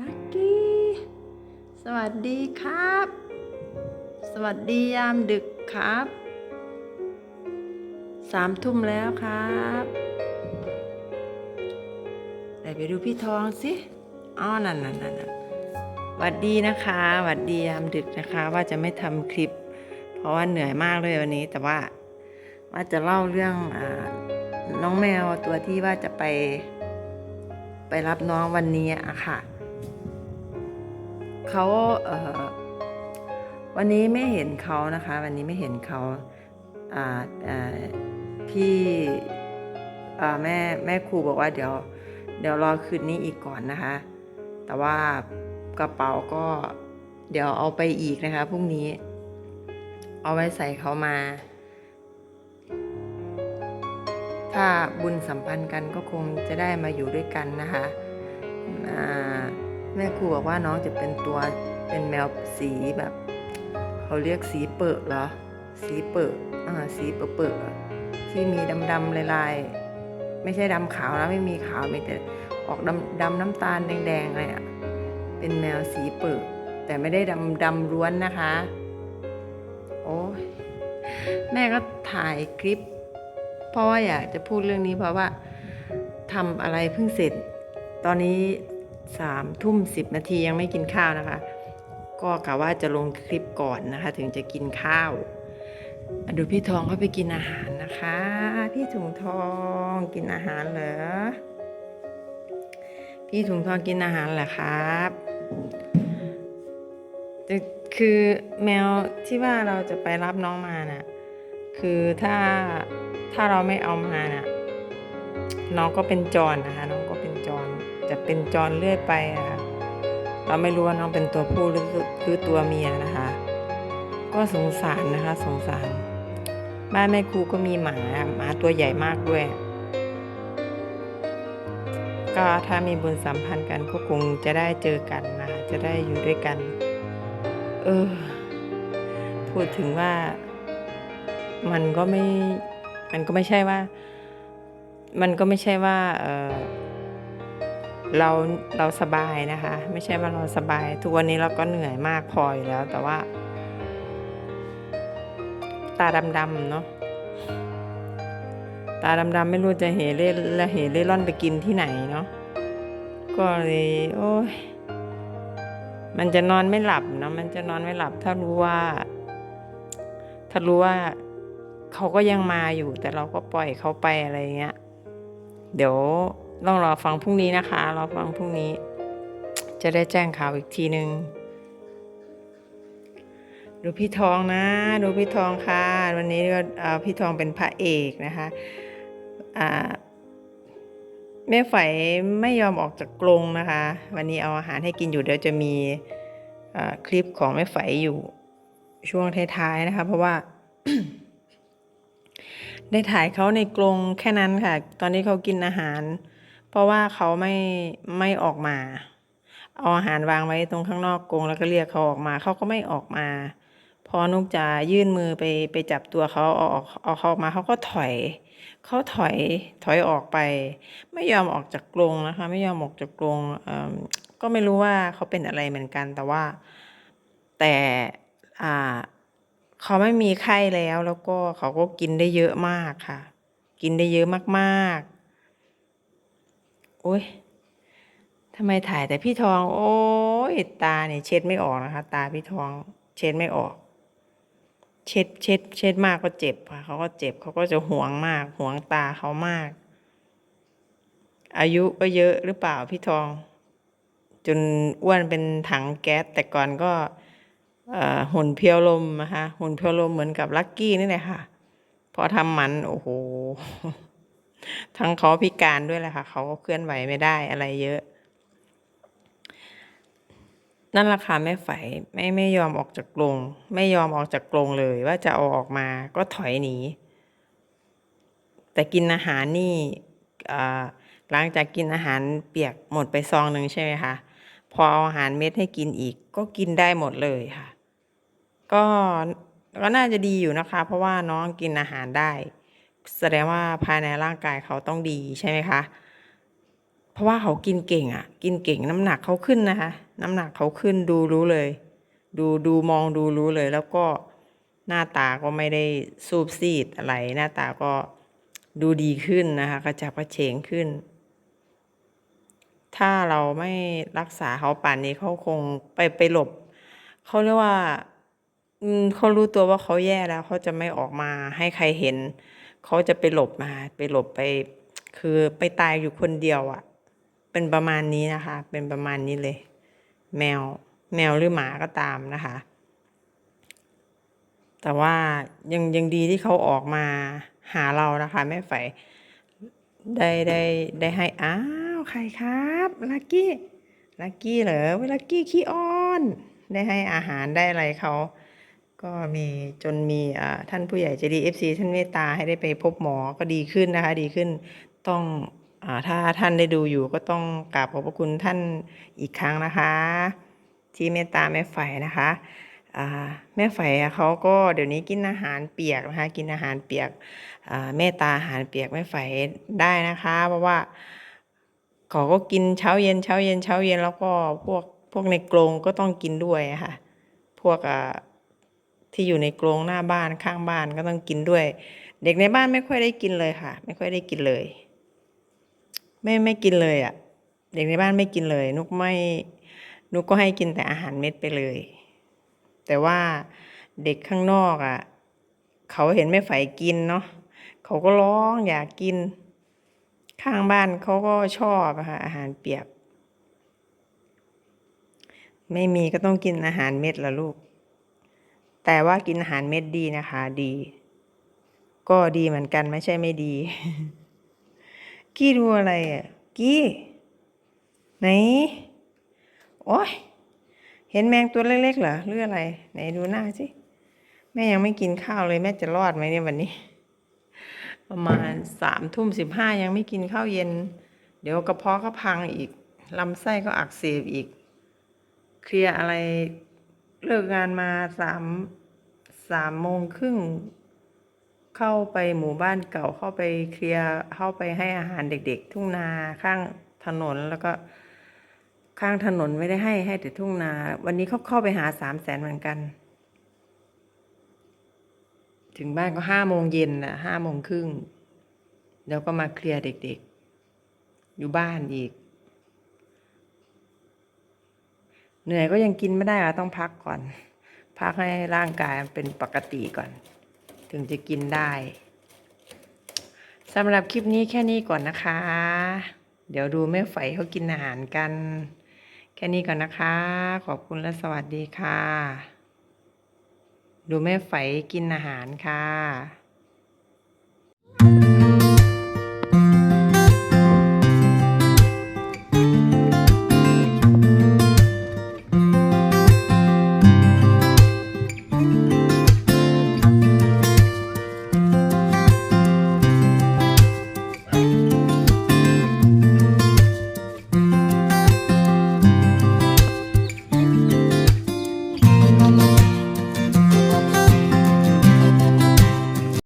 ลักกี้ สวัสดีครับ สวัสดียามดึกครับ สามทุ่มแล้วครับไหนไปดูพี่ทองสิอ๋อนั่นนั่นนั่นหวัดดีนะคะหวัดดียามดึกนะคะ ว่าจะไม่ทำคลิป เพราะว่าเหนื่อยมากเลยวันนี้ แต่ว่าว่าจะเล่าเรื่องอน้องแมวตัวที่ว่าจะไป ไปรับน้องวันนี้อะค่ะ เขาเวันนี้ไม่เห็นเขานะคะ วันนี้ไม่เห็นเขาพี่แม่แม่ครูบอกว่าเดี๋ยวเดี๋ยวรอคืนนี้อีกก่อนนะคะ แต่ว่ากระเป๋าก็เดี๋ยวเอาไปอีกนะคะพรุ่งนี้ เอาไว้ใส่เขามา ถ้าบุญสัมพันธ์กันก็คงจะได้มาอยู่ด้วยกันนะคะอ่า แม่ครูบอกว่าน้องจะเป็นตัวเป็นแมวสีแบบเขาเรียกสีเปิดเหรอ สีเปิดอ่าสีเปิดเปิดที่มีดำดำลายๆ ไม่ใช่ดำขาวนะไม่มีขาวมีแต่ออกดำดำน้ำตาลแดงๆเลยอะเป็นแมวสีเปิดแต่ไม่ได้ดำดำล้วนนะคะ โอ้แม่ก็ถ่ายคลิป เพราะว่าอยากจะพูดเรื่องนี้เพราะว่าทำอะไรเพิ่งเสร็จ ตอนนี้ สามทุ่มสิบนาทียังไม่กินข้าวนะคะ ก็กะว่าจะลงคลิปก่อนนะคะ ถึงจะกินข้าวดูพี่ทองเขาไปกินอาหารนะคะ พี่ถุงทองกินอาหารเหรอพี่ถุงทองกินอาหารเหรอครับคือแมวที่ว่าเราจะไปรับน้องมาน่ะคือถ้าถ้าเราไม่เอามาน่ะน้องก็เป็นจรนะคะน้อง จะเป็นจรเรื่อยไปอะค่ะเราไม่รู้ว่าน้องเป็นตัวผู้หรือหรือตัวเมียนะคะ ก็สงสารนะคะ สงสาร บ้านแม่ครูก็มีหมาหมาตัวใหญ่มากด้วย ก็ถ้ามีบุญสัมพันธ์กันก็คงจะได้เจอกันนะคะจะได้อยู่ด้วยกัน เออ พูดถึงว่า มันก็ไม่ มันก็ไม่ใช่ว่า มันก็ไม่ใช่ว่า เออ เราเราสบายนะคะ ไม่ใช่ว่าเราสบาย ทุกวันนี้เราก็เหนื่อยมากพออยู่แล้ว แต่ว่า ตาดำๆเนาะตาดำๆไม่รู้จะเหเล่ละเหเล่ร่อนไปกินที่ไหนเนาะก็เลยโอ้ยมันจะนอนไม่หลับเนาะมันจะนอนไม่หลับ ถ้ารู้ว่า ถ้ารู้ว่าเขาก็ยังมาอยู่ แต่เราก็ปล่อยเขาไปอะไรเงี้ย เดี๋ยว ต้องรอฟังพรุ่งนี้นะคะ รอฟังพรุ่งนี้ จะได้แจ้งข่าวอีกทีหนึงดูพี่ทองนะ ดูพี่ทองค่ะ วันนี้ก็เอ่อพี่ทองเป็นพระเอกนะคะอ่าแม่ไฝไม่ยอมออกจากกรงนะคะ วันนี้เอาอาหารให้กินอยู่เดี๋ยวจะมีคลิปของแม่ไฝอยู่ช่วงท้ายๆนะคะ เพราะว่าได้ถ่ายเขาในกรงแค่นั้นค่ะ ตอนนี้เขากินอาหาร เพราะว่าเขาไม่ไม่ออกมาเอาอาหารวางไว้ตรงข้างนอกกรงแล้วก็เรียกเขาออกมาเขาก็ไม่ออกมา พอนุกจะยื่นมือไปไปจับตัวเขาเอาออกเอาเขาออกมาเขาก็ถอยเขาถอยถอยออกไป ไม่ยอมออกจากกรงนะคะ ไม่ยอมออกจากกรงก็ไม่รู้ว่าเขาเป็นอะไรเหมือนกัน แต่ว่าแต่อ่าเขาไม่มีไข้แล้วแล้วก็เขาก็กินได้เยอะมากค่ะ กินได้เยอะมากๆ โอ้ยทำไมถ่ายแต่พี่ทอง โอ้ยตาเนี่ยเช็ดไม่ออกนะคะ ตาพี่ทอง เช็ดไม่ออก เช็ดเช็ด เช็ดมากก็เจ็บค่ะเขาก็เจ็บเขาก็จะห่วงมากห่วงตาเขามาก อายุก็เยอะหรือเปล่าพี่ทอง จนอ้วนเป็นถังแก๊สแต่ก่อนก็หุ่นเพียวลมนะคะหุ่นเพียวลมเหมือนกับลักกี้นี่แหละค่ะ พอทำมันโอ้โห ทั้งเขาพิการด้วยแหละค่ะ เขาก็เคลื่อนไหวไม่ได้อะไรเยอะ นั่นแหละค่ะแม่ไฝไม่ไม่ยอมออกจากกรงไม่ยอมออกจากกรงเลยว่าจะเอาออกมาก็ถอยหนี แต่กินอาหารนี่หลังจากกินอาหารเปียกหมดไปซองหนึ่งใช่ไหมคะพอเอาอาหารเม็ดให้กินอีก ก็กินได้หมดเลยค่ะ ก็ก็น่าจะดีอยู่นะคะ เพราะว่าน้องกินอาหารได้ แสดงว่าภายในร่างกายเขาต้องดีใช่ไหมคะเพราะว่าเขากินเก่งอะ กินเก่งน้ำหนักเขาขึ้นนะคะ น้ำหนักเขาขึ้นดูรู้เลย ดูดูมองดูรู้เลย แล้วก็หน้าตาก็ไม่ได้ซูบซีดอะไร หน้าตาก็ดูดีขึ้นนะคะกระจับกระเฉงขึ้น ถ้าเราไม่รักษาเขาป่านนี้เขาคงไปไปหลบเขาเรียกว่าอืมเขารู้ตัวว่าเขาแย่แล้วเขาจะไม่ออกมาให้ใครเห็น เขาจะไปหลบมา ไปหลบไป คือไปตายอยู่คนเดียวอะ่ะ เป็นประมาณนี้นะคะ เป็นประมาณนี้เลย แมว แมวหรือหมาก็ตามนะคะ แต่ว่ายังยังดีที่เขาออกมาหาเรานะคะ แม่ไฝได้ได้ได้ให้อ้าวใครครับลักกี้ลักกี้เหรอเวลักกี้ขี้อ้อน ได้ให้อาหารได้อะไรเขา ก็มีจนมีอ่าท่านผู้ใหญ่ใจดีเอฟซีท่านเมตตาให้ได้ไปพบหมอก็ดีขึ้นนะคะ ดีขึ้นต้องอ่าถ้าท่านได้ดูอยู่ก็ต้องกราบขอบพระคุณท่านอีกครั้งนะคะ ที่เมตตาแม่ไฝนะคะอ่าแม่ไฝอะเขาก็เดี๋ยวนี้กินอาหารเปียกนะคะกินอาหารเปียกอ่าเมตตาอาหารเปียกแม่ไฝได้นะคะ เพราะว่าเขาก็กินเช้าเย็นเช้าเย็นเช้าเย็นแล้วก็พวกพวกในกรงก็ต้องกินด้วยะค่ะ พวกอ่า ที่อยู่ในกรงหน้าบ้านข้างบ้านก็ต้องกินด้วย เด็กในบ้านไม่ค่อยได้กินเลยค่ะ ไม่ค่อยได้กินเลย ไม่ไม่กินเลยอะ เด็กในบ้านไม่กินเลย นุกไม่นุกก็ให้กินแต่อาหารเม็ดไปเลย แต่ว่าเด็กข้างนอกอะเขาเห็นแม่ไฝกินเนาะเขาก็ร้องอยากกิน ข้างบ้านเขาก็ชอบค่ะอาหารเปียก ไม่มีก็ต้องกินอาหารเม็ดละลูก แต่ว่ากินอาหารเม็ดดีนะคะ ดี ก็ดีเหมือนกันไม่ใช่ไม่ดี กี้ดูอะไรอะ กี้ ไหน โอ้ยเห็นแมงตัวเล็กๆเหรอหรืออะไร ไหนดูหน้าสิแม่ยังไม่กินข้าวเลยแม่จะรอดไหมเนี่ยวันนี้ ประมาณสามทุ่มสิบห้ายังไม่กินข้าวเย็น เดี๋ยวกระเพาะก็พังอีกลำไส้ก็อักเสบอีก เคลียอะไร เลิกงานมาสามสามโมงครึ่งเข้าไปหมู่บ้านเก่าเข้าไปเคลียร์เข้าไปให้อาหารเด็ก ๆ ทุ่งนาข้างถนนแล้วก็ข้างถนนไม่ได้ให้ให้แต่ทุ่งนา วันนี้เขาเข้าไปหาสามแสนเหมือนกัน ถึงบ้านก็ห้าโมงเย็นน่ะห้าโมงครึ่งแล้วก็มาเคลียร์เด็ก ๆ อยู่บ้านอีก เหนื่อยก็ยังกินไม่ได้อะต้องพักก่อน พักให้ร่างกายมันเป็นปกติก่อน ถึงจะกินได้สำหรับคลิปนี้แค่นี้ก่อนนะคะ เดี๋ยวดูแม่ไฝเขากินอาหารกัน แค่นี้ก่อนนะคะ ขอบคุณและสวัสดีค่ะ ดูแม่ไฝกินอาหารค่ะ